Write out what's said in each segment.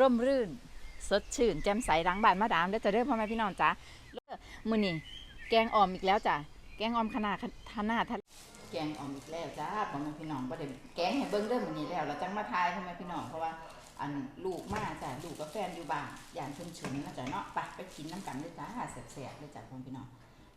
ร่มรื่น สดชื่นแจ่มใสรังบานมาดามได้อจะเริ่มพ่อแม่พี่น้องจ้ามื้อนี้แกงอ่อมอีกแล้วจ้ะแกงอ่อมขนาดขนาดทะแกงอ่อมอีกแล้วจ้าพ่อแม่พี่น้องบ่ได้แกงให้เบิ่งเด้อมื้อนี้แล้วเราจังมาทายพ่อแม่พี่น้องเพราะว่าอันลูกมาจ้ะลูกกับแฟนอยู่บ้านย่านเพิ่นฉุนนะจ้ะเนาะไปไปกินน้ำกันเลยจ้าแซ่บๆเลยจ้ะพ่อแม่พี่น้อง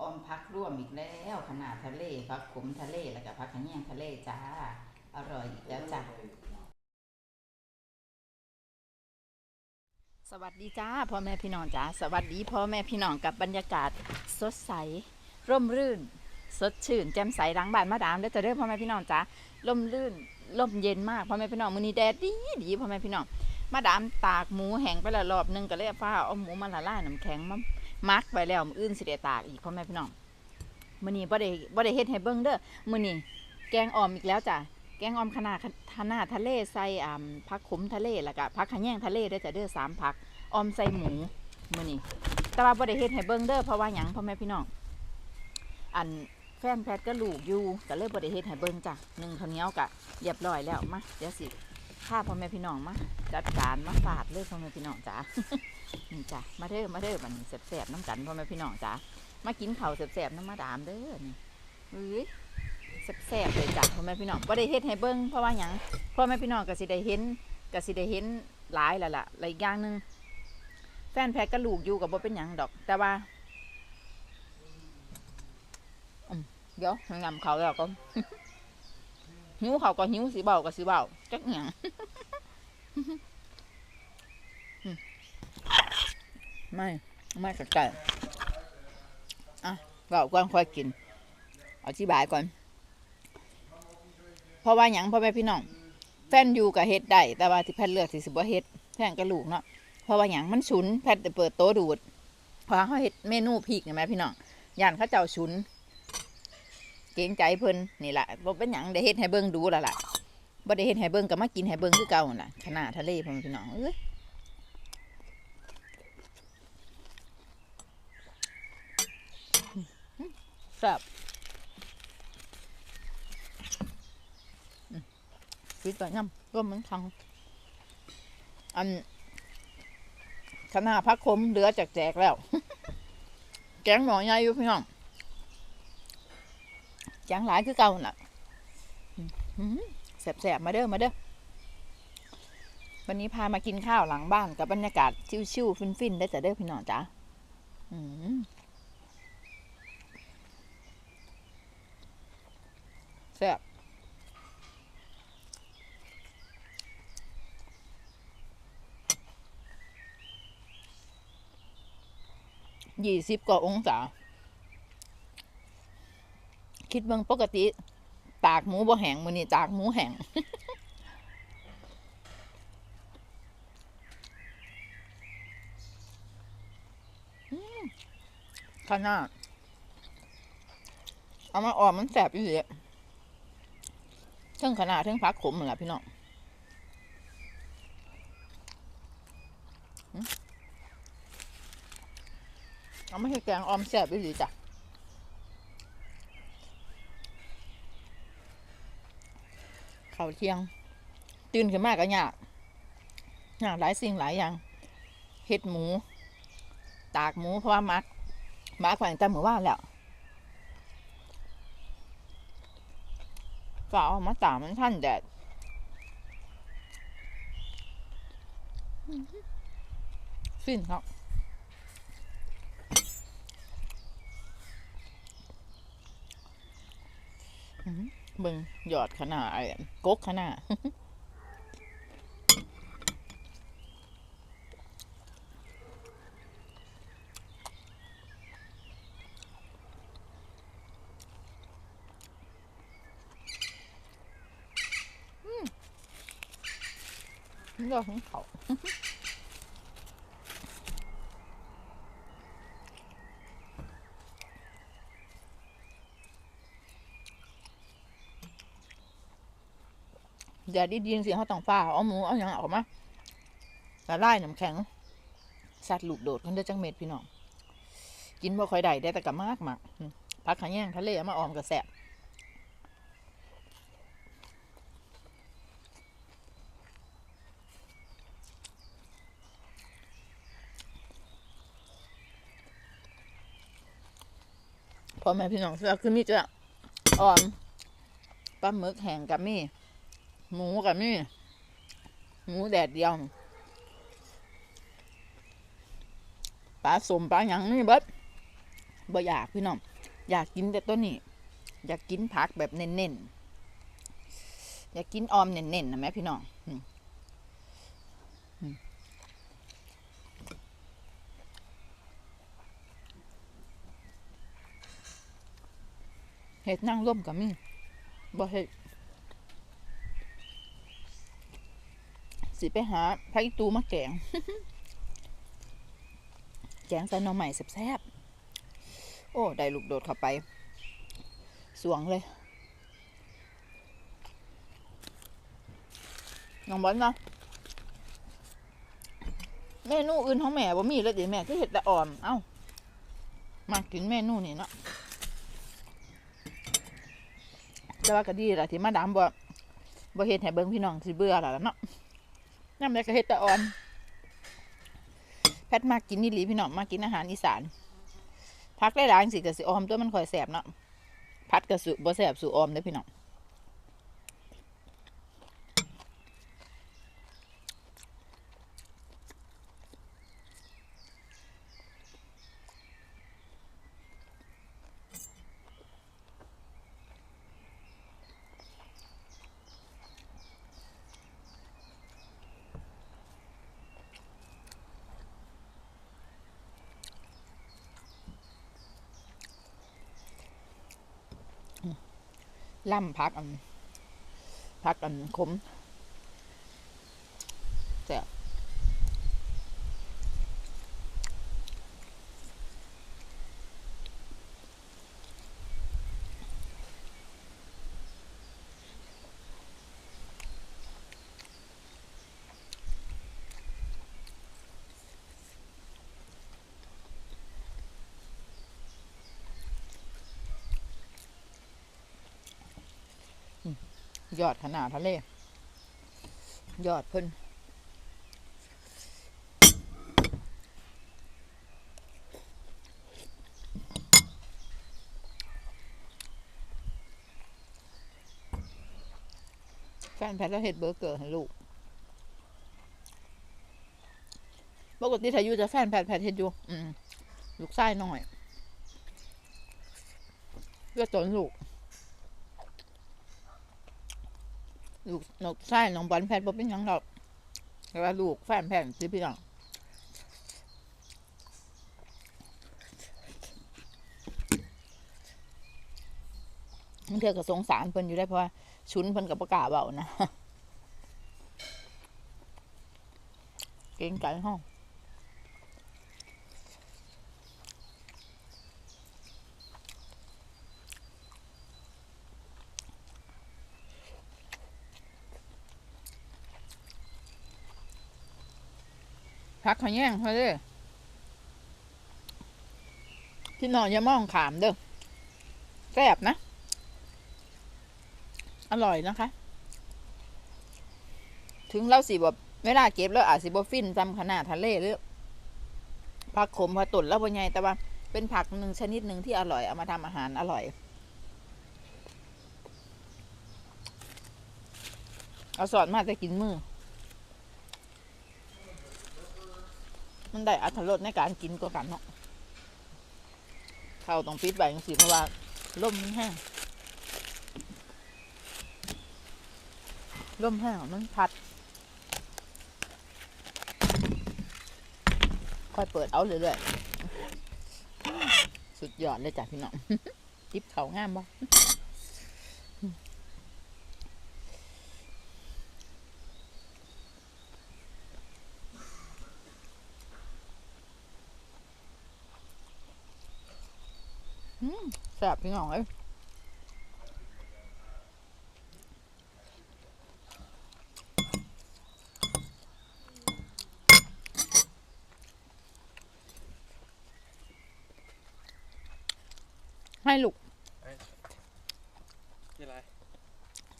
ออมพักร่วมอีกแล้วขนาดทะเลพักขมทะเลแล้วก็พักขะแยงทะเลจ้าอร่อยอีกแล้วจ้า สวัสดีจ้าพ่อแม่พี่น้องจ้าสวัสดีพ่อแม่พี่น้องกับบรรยากาศสดใส ร่มรื่น สดชื่นแจ่มใสรังบานมาดามได้อจะเด้อพ่อแม่พี่น้องจ้าร่มรื่นร่มเย็นมากพ่อแม่พี่น้องมื้อนี้แดดดีดีพ่อแม่พี่น้องมาดามตากหมูแห้งไปและรอบหนึงก็เลยฟ้าเอาหมูมาละลายน้ำแข็งมามักไว้แล้วมื้ออื่นสิได้ตากอีกพ่อแม่พี่น้องมื้อนี้บ่ได้บ่ได้เฮ็ดให้เบิ่งเด้อมื้อนี้แกงอ่อมอีกแล้วจ้ะ กงออมขนาดขนาดทะเลใส่อ่าผักขมทะเลแล้วก็ผักขะแยงทะเลเด้จะเด้อสามผักออมใส่หมูมื้อนี้แต่ว่าบ่ได้เฮ็ดให้เบิ่งเด้อเพราะว่าหยังพ่อแม่พี่น้องอันแฟนแพทก็ลูกอยู่ก็เลยบริเฮ็ดให้เบิ่งจ้ะหนึ่งข้าวเหนียวกะเรียบร้อยแล้วมาเดี๋ยวสิข้าพ่อแม่พี่น้องมาจัดการมาฝาดเลยพ่อแม่พี่น้องจ้านี่จ้ะมาเด้อมาเด้อบันแซ่บๆน้ำกันพ่อแม่พี่น้องจ้ามากินข้าวแซ่บๆน้ำมาดามเด้อนี่เอ้ย แซ่บๆเลยจ้ะพ่อแม่พี่น้องบ่ได้เฮ็ดให้เบิ่งเพราะว่าหยังพ่อแม่พี่น้องก็สิได้เห็นก็สิได้เห็นหลายแล้วล่ะและอีกอย่างหนึงแฟนแพทย์ก็ลูกอยู่กับบ่เป็นหยังดอก แต่ว่าเดี๋ยวงำเขาแล้วก็หิวเขาก็หิวสีเบาก็สีเบาจักหยังอืมไม่ไม่ขัดใจอะเบาก่อนค่อยกินอธิบายก่อน เพราะว่าหยังพ่อแม่พี่น้องแฟนอยู่กับเฮ็ดได้แต่ว่าที่แพทย์เลือกที่สิบ่เฮ็ดแฟนกับลูกเนาะเพราะว่าหยังมันฉุนแพทย์เปิดโต๊ะดูดพราะเขาเฮ็ดเมนูพริกเห็นไหมพี่น้องย่านเขาเจ้าฉุน เกรงใจเพิ่นนี่แหละบ่เป็นหยังได้เฮ็ดให้เบิ่งดูแล้วล่ะบ่ได้เฮ็ดให้เบิ่งก็มากินให้เบิ่งคือเก่านั่นล่ะขนาดทะเลพ่อแม่พี่น้องเอ้ยแซ่บอืม ฟิตไปน้ำร่วมมันทัง อันขนาดพักคมเหลือจากแจกแล้ว แกงหน่อใหญ่อยู่พี่น้องจางหลายคือเก่าน่ะแสบๆ มาเด้อมาเด้อวันนี้พามากินข้าวหลังบ้านกับบรรยากาศชิวๆฟินๆ ได้แต่เด้อพี่น้องจ้าแซ่บ ยี่สิบกว่าองศา คิดเบิ่งปกติ ตากหมูบ่แห้งมื้อนี้ตากหมูแห้งขนาดเอามาออมมันแสบอยู่เลยทั้งขนาดทั้งพักขมเหมือนละพี่น้อง เอาไม่ใช่แกงออมแสบอยู่ดีจ้ะเขาเที่ยง ตื่นขึ้นมาก็ยากยากหลายสิ่งหลายอย่างเฮ็ดหมู ตากหมูเพราะว่ามักมักแขวงแต่หมู่ว่าแล้วก็เอามาตากมันท่านแดดฟินครับอื้อหือ เบิ่งหยอดขนาดไอ้กกขนาดนี่ก็ขอ แดดดีๆเสียงเขาต้องฟ้าเอาหมูเอาอย่างออกมาละลายน้ำแข็งสัตว์หลุดโดดคนเด้อจังเม็ดพี่น้องกินบ่ค่อยได้ได้แต่กับมากมากพักขาแย่งทะเลมาออมกระแสบพอแม่พี่น้องเสือคือมีจะออมปลาหมึกแห้งกับมี่ หมูกับมีหมูแดดเดียวปลาสมปลาหยังนี่เบิดบ่อยากพี่น้องอยากกินแต่ตัวนี้ อยากกินผักแบบเน้นๆอยากกินออมเน้นๆนะแม่พี่น้องเห็ดนั่งร่มกับมีบ่เห็ด สิไปหาไผ่ตูมาแกง แกงใส่หน่อใหม่แซ่บๆ โอ้ ได้ลูกโดดเข้าไป สวงเลย น้องบอลเนาะเมนูอื่นของแม่บ่มีเลยเดี๋ยวแม่ที่เห็ดแต่อ่อม เอ้า มากินเมนูนี่เนาะแต่ว่าก็ดีละที่มาดามบ่บ่เฮ็ดให้เบิ่งพี่น้องสิเบื่อและล่ะเนาะ น้ำแด้ก็เฮ็ดตะออน แพทมากินนี่หลีพี่น้องมากินอาหารอีสาน พักได้หลายสิก็สิออมตัวมันคอยแสบเนาะพัดกับสุบ่แสบสู่ออมเด้พี่น้อง ล่ำพักอันพักอันขมแซ่บ ยอดขนาดทะเลยอดเพิ่นแฟนแพทย์แล้วเห็ดเบอร์เกอร์ให้ลูกปกติถ้าอยู่จะแฟนแพทย์แพทย์เห็ดอยู่ลูกไส้หน่อยเพื่อตนลูก ลูกนกไส้น้องบอลแพทย์บ่เป็นหยังดอกแต่ว่าลูกแฟนแพทย์สิพี่น้องมันเถื่อก็สงสารเพิ่นอยู่ได้เพราะว่าชุนเพิ่นกับประกาศเบานะ เก่งใจห้อง พักขะแย่งเขาเด้อที่นอนอย่ามองขามเด้อแซ่บนะ อร่อยนะคะ ถึงเราสิแบบเวลาเก็บแล้วอาจสิบฟินจำขนาดทะเลหรือผักขมผักตุ่นแล้วบนใหญ่แต่ว่าเป็นผักหนึ่งชนิดหนึ่งที่อร่อย เอามาทำอาหารอร่อย เอาสอนมาจะกินมือ มันได้อัตรสในการกินกว่ากันเนาะเข้าต้องปิดไว้จังสิเพราะว่าลมมันแห้งลมแห้งมันพัด ค่อยเปิดเอาเรื่อยๆ สุดยอดเลยจ้ะพี่น้อง จิบเขางามบ่ แซ่บพี่น้องเอ้ยให้ลูกนี่อะไร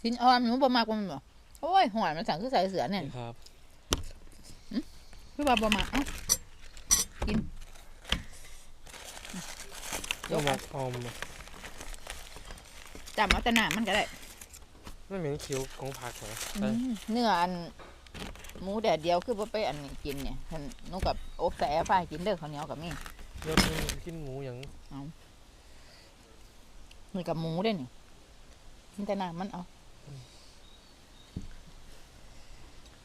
กินอ่อนหนูบ่มากกว่ามันบ่โอ้ยหอยมันสั่งคือใส่เสือเนี่ยครับคือว่าบ่มากเอ้า ก็บอกออมจำเอาแต่หนามันก็ได้ไม่เหม็นคิ้วของผักเหรออืมเนื้ออันหมูแดดเดียวคือบ่ไปอันนี้กินเนี่ยท่านหนูกับอบใส่แอร์ไฟกินเด้อข้าวเหนียวกับนี่ยศมึงกินหมูอย่างนี่กับหมูได้นี่กินแต่น้ำมันเอา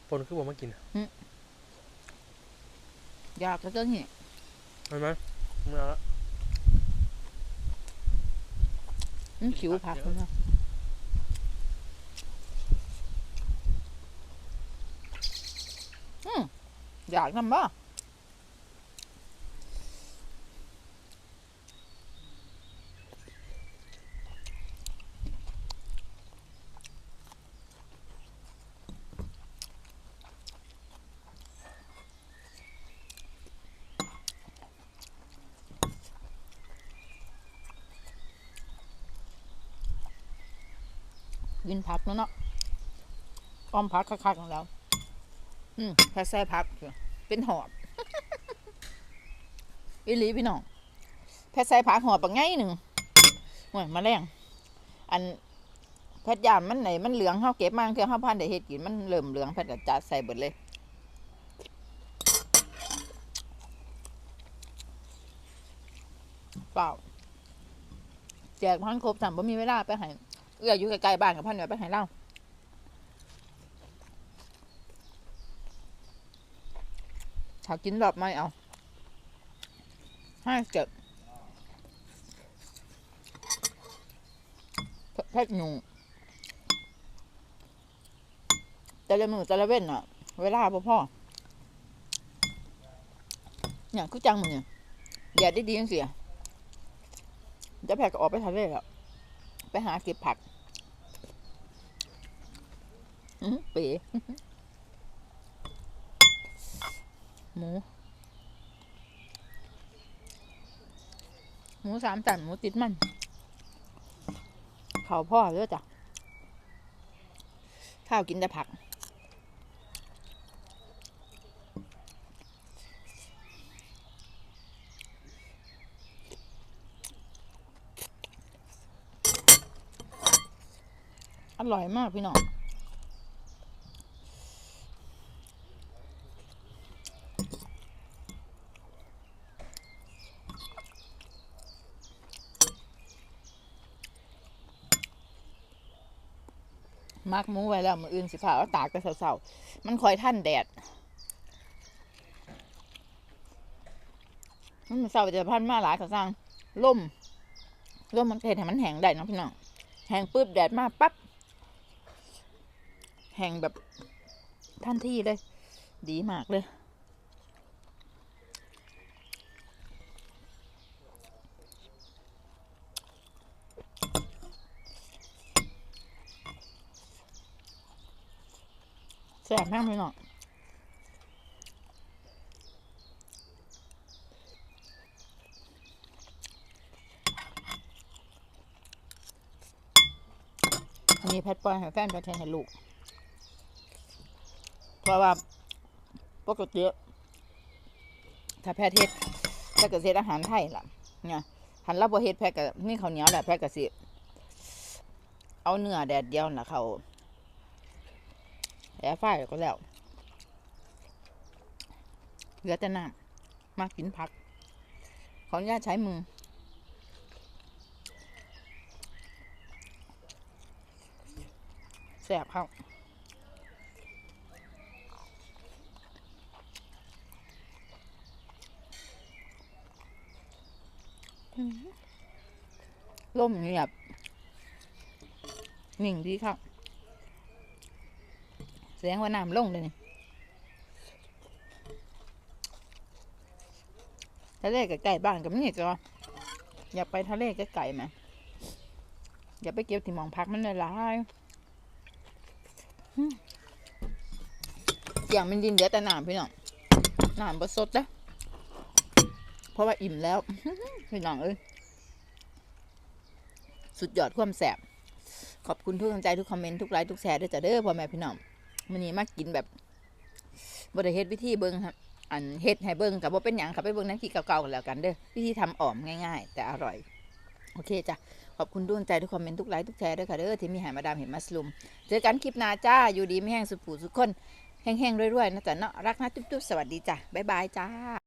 ปนคือบอกมากินอะอยากจะเจอนี่เห็นไหมไม่เอาละ มันขิวผักเลยนะอืมอยากนำบ่ กินผักแล้วเนาะอ้อมผักคักๆของเราอืมแค่ใส่ผักเถอเป็นหอบอีหลีพี่น้องแพทย์ใส่ผักหอบปะไงหนึ่งโอ้ยมาแรงอันแพทย์ยามมันไหนมันเหลืองเขาเก็บมาเที่ยงเขาพันได้เฮ็ดกินมันเริ่มเหลืองแพทย์ก็จัดใส่เบิดเลยเปล่าแจกพันครบสามบ่มีเวลาไปให้ เอื้ออยู่ใกล้ๆบ้านกับพันเดี๋ยไปให้เล่าถ้ากินรอบไม่เอาห้าเจ็ดแพ็กหนูแต่ละมือแต่ละเว้นอะเวลาพ่อพ่อเนี่ยคือจังมึงเนี่ยอย่าได้ดีจังเสียจะแพ็กก็ออกไปทะเลแล้ว ไปหาเก็บผักเป๋หมู หมูสามสันหมูติดมันข้าวพ่อเยอะจ้ะข้าวกินแต่ผัก ร่อยมากพี่น้องมักหมูไว้แล้วมืออื่นสิฝ่าเอาตากไปเสาๆมันคอยท่านแดด มันเสาจะพันมาหลายเขาสร้างล่มล่มมันเห็นให้มันแห้งได้นะพี่น้องแห้งปุ๊บแดดมาปั๊บ แห้งแบบทันที่เลย ดีมากเลยแสบมากพี่น้องอันนี้แพทปอยห้แฟนแพทย์ให้ลูก เพราะว่าปกติถ้าแพทย์เฮ็ดถ้าเกิดเฮ็ดอาหารไทยล่ะเนี่ยหันรับบ่เฮ็ดแพทย์กับนี่ข้าวเหนียวแหละแพทย์กับสิเอาเนื้อแดดเดียวน่ะเขาแอร์ไฟก็แล้วเหลือแต่น้ำมากินผักขออนุญาตใช้มือแสบเข้า อืมล่มเงียบหนิ่งดีครับแสดงว่าน้ำลงเลยนี่ทะเลใกล้ๆบ้านกับนี่ก็อย่าไปทะเลกล้ๆไหมาอย่าไปเก็บที่มองพักมันเลยลายอืมอย่างมันดินเดียวแต่น้ำพี่น้องน้ำบดสดนะ ราะว่าอิ่มแล้วพี่น้องเอ้ยสุดยอดความแสบขอบคุณทุกกำลังใจทุกคอมเมนต์ทุกไลค์ทุกแชร์ด้วยจ้ะเด้อพ่อแม่พี่น้องมันนี้มากินแบบบริเฮ็ดวิธีเบิ้งครับอันเฮ็ดให้เบิ้งกับว่าเป็นหยังครับไปเบิ้งนั้นที่เก่าๆกันแล้วกันเด้อวิธีทำอ่อมง่ายๆ แต่อร่อย โอเคจ้ะขอบคุณดวงใจทุกคอมเมนต์ทุกไลค์ทุกแชร์ด้วยค่ะเด้อที่มีหายมาดามเห็นมัสลุมเจอกันคลิปหน้าจ้าอยู่ดีไม่แห้งสุขผูสุขคนแห้งๆรวยๆนะจ๊ะเนาะรักนะจุ๊บๆสวัสดีจ้ะบ๊ายบายจ้า